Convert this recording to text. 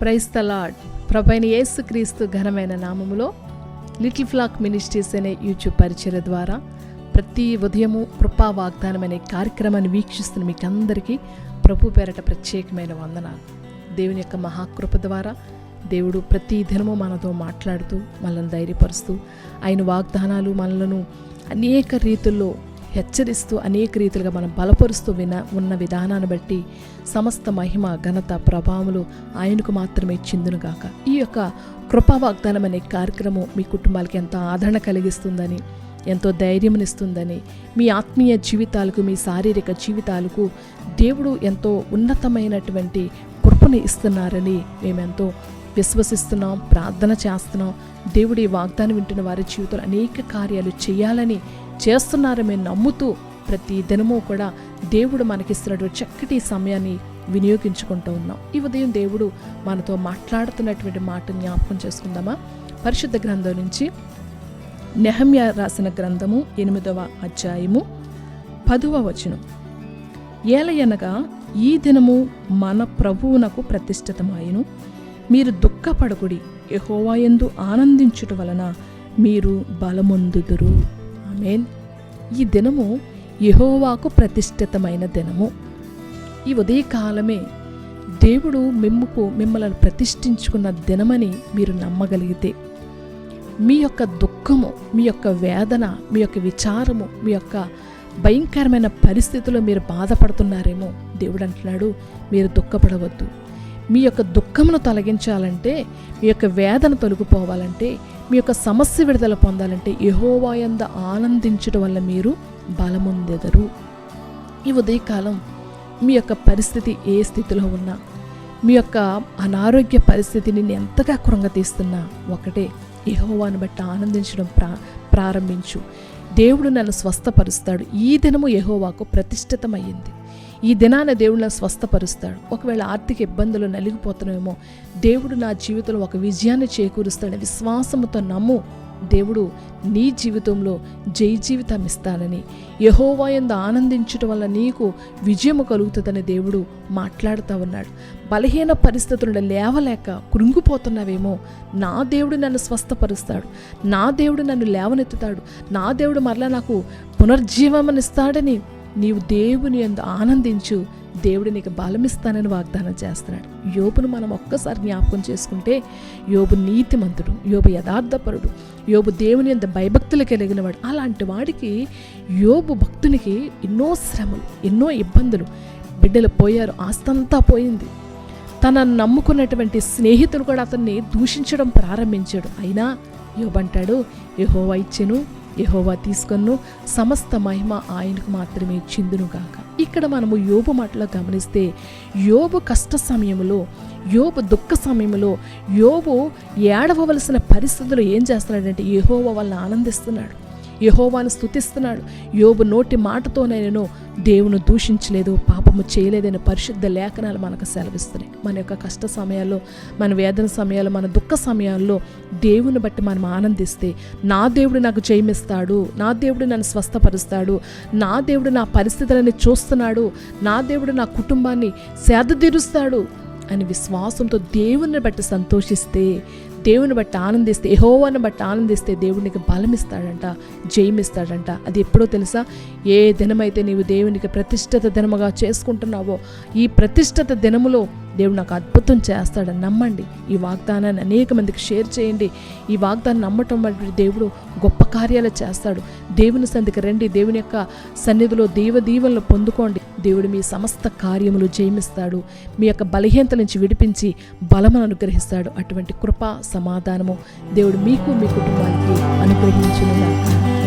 Praise the Lord ప్రభైన యేసుక్రీస్తు ఘనమైన నామములో లిటిల్ ఫ్లాక్ మినిస్ట్రీస్ అనే యూట్యూబ్ పరిచయ ద్వారా ప్రతి ఉదయము కృపా వాగ్దానం అనే కార్యక్రమాన్ని వీక్షిస్తున్న మీకు అందరికీ ప్రభు పేరట ప్రత్యేకమైన వందనాలు. దేవుని యొక్క మహాకృప ద్వారా దేవుడు ప్రతి దినము మనతో మాట్లాడుతూ మనల్ని ధైర్యపరుస్తూ ఆయన వాగ్దానాలు మనలను అనేక రీతుల్లో హెచ్చరిస్తూ అనేక రీతిలుగా మనం బలపరుస్తూ విన ఉన్న విధానాన్ని బట్టి సమస్త మహిమ ఘనత ప్రభావములు ఆయనకు మాత్రమే చెందునుగాక. ఈ యొక్క కృపా వాగ్దానం అనే కార్యక్రమం మీ కుటుంబాలకి ఎంతో ఆదరణ కలిగిస్తుందని ఎంతో ధైర్యమునిస్తుందని మీ ఆత్మీయ జీవితాలకు మీ శారీరక జీవితాలకు దేవుడు ఎంతో ఉన్నతమైనటువంటి కృపను ఇస్తున్నారని మేమెంతో విశ్వసిస్తున్నాం ప్రార్థన చేస్తున్నాం. దేవుడి వాగ్దానం వింటున్న వారి జీవితంలో అనేక కార్యాలు చేయాలని చేస్తున్నారని మేము నమ్ముతూ ప్రతి దినము కూడా దేవుడు మనకిస్తున్నటువంటి చక్కటి సమయాన్ని వినియోగించుకుంటూ ఉన్నాం. ఈ ఉదయం దేవుడు మనతో మాట్లాడుతున్నటువంటి మాట జ్ఞాపకం చేసుకుందామా? పరిశుద్ధ గ్రంథం నుంచి నెహమ్య రాసిన గ్రంథము ఎనిమిదవ అధ్యాయము పదవ వచనం. ఏలయనగా ఈ దినము మన ప్రభువునకు ప్రతిష్ఠితమాయను మీరు దుఃఖపడకుడి. యహోవాయందు ఆనందించుట వలన మీరు బలమొందుదురు. ఆమెన్. ఈ దినము యహోవాకు ప్రతిష్ఠితమైన దినము. ఈ ఉదయకాలమే దేవుడు మిమ్ముకు మిమ్మల్ని ప్రతిష్ఠించుకున్న దినమని మీరు నమ్మగలిగితే మీ యొక్క దుఃఖము మీ యొక్క వేదన మీ యొక్క విచారము మీ యొక్క భయంకరమైన పరిస్థితుల్లో మీరు బాధపడుతున్నారేమో దేవుడు అంటున్నాడు మీరు దుఃఖపడవద్దు. మీ యొక్క దుఃఖమును తొలగించాలంటే మీ యొక్క వేదన తొలగిపోవాలంటే మీ యొక్క సమస్య విడుదల పొందాలంటే యహోవాయంద ఆనందించడం వల్ల మీరు బలముందెదరు. ఈ ఉదయకాలం మీ యొక్క పరిస్థితి ఏ స్థితిలో ఉన్నా మీ యొక్క అనారోగ్య పరిస్థితిని నేను ఎంతగా కృంగతీస్తున్నా ఒకటే యహోవాను బట్టి ఆనందించడం ప్రా ప్రారంభించు. దేవుడు నన్ను స్వస్థపరుస్తాడు. ఈ దినము యహోవాకు ప్రతిష్ఠితమయ్యింది. ఈ దినాన దేవుడు స్వస్థపరుస్తాడు. ఒకవేళ ఆర్థిక ఇబ్బందులు నలిగిపోతున్నామేమో దేవుడు నా జీవితంలో ఒక విజయాన్ని చేకూరుస్తాడని విశ్వాసముతో నమ్ము దేవుడు నీ జీవితంలో జై జీవితం ఇస్తానని యహోవాయందు ఆనందించటం వల్ల నీకు విజయము కలుగుతుందని దేవుడు మాట్లాడుతూ ఉన్నాడు. బలహీన పరిస్థితులను లేవలేక కృంగిపోతున్నావేమో నా దేవుడు నన్ను స్వస్థపరుస్తాడు. నా దేవుడు నన్ను లేవనెత్తుతాడు. నా దేవుడు మరలా నాకు పునర్జీవమనిస్తాడని నీవు దేవుని ఎందు ఆనందించు. దేవుడు నీకు బలమిస్తానని వాగ్దానం చేస్తున్నాడు. యోబును మనం ఒక్కసారి జ్ఞాపకం చేసుకుంటే యోబు నీతిమంతుడు యోబు యథార్థపరుడు యోబు దేవుని ఎంత భయభక్తులు కలిగిన వాడు అలాంటి వాడికి యోబు భక్తునికి ఎన్నో శ్రమలు ఎన్నో ఇబ్బందులు. బిడ్డలు పోయారు ఆస్తంతా పోయింది. తన నమ్ముకున్నటువంటి స్నేహితులు కూడా అతన్ని దూషించడం ప్రారంభించాడు. అయినా యోబంటాడు యహోవా ఇచ్చెను యహోవా తీసుకొను సమస్త మహిమ ఆయనకు మాత్రమే చిందునుగాక. ఇక్కడ మనము యోబు మాటలో గమనిస్తే యోబు కష్ట సమయంలో యోబు దుఃఖ సమయంలో యోబు ఏడవలసిన పరిస్థితులు ఏం చేస్తున్నాడంటే యహోవా వాళ్ళని ఆనందిస్తున్నాడు. యహోవాను స్తుతిస్తున్నాడు. యోబు నోటి మాటతో నేను దేవుని దూషించలేదు పాపము చేయలేదని పరిశుద్ధ లేఖనాలు మనకు సెలవిస్తున్నాయి. మన యొక్క కష్ట సమయాల్లో మన వేదన సమయాల్లో మన దుఃఖ సమయాల్లో దేవుని బట్టి మనం ఆనందిస్తే నా దేవుడు నాకు జయమిస్తాడు నా దేవుడు నన్ను స్వస్థపరుస్తాడు నా దేవుడు నా పరిస్థితులని చూస్తున్నాడు నా దేవుడు నా కుటుంబాన్ని సేదతీరుస్తాడు అని విశ్వాసంతో దేవుని బట్టి సంతోషిస్తే దేవుని బట్టి ఆనందిస్తే యహోవాని బట్టి ఆనందిస్తే దేవునికి బలమిస్తాడంట జయమిస్తాడంట. అది ఎప్పుడో తెలుసా? ఏ దినమైతే నీవు దేవునికి ప్రతిష్ఠిత దినముగా చేసుకుంటున్నావో ఈ ప్రతిష్ఠిత దినములో దేవుడు నాకు అద్భుతం చేస్తాడని నమ్మండి. ఈ వాగ్దానాన్ని అనేక మందికి షేర్ చేయండి. ఈ వాగ్దాన్ని నమ్మటం వంటి దేవుడు గొప్ప కార్యాలు చేస్తాడు. దేవుని సంధికి రండి. దేవుని యొక్క సన్నిధిలో దేవ దీవెనలు పొందుకోండి. దేవుడు మీ సమస్త కార్యములు జయమిస్తాడు. మీ యొక్క బలహీనత నుంచి విడిపించి బలమును అనుగ్రహిస్తాడు. అటువంటి కృప సమాధానము దేవుడు మీకు మీ కుటుంబానికి అనుగ్రహించును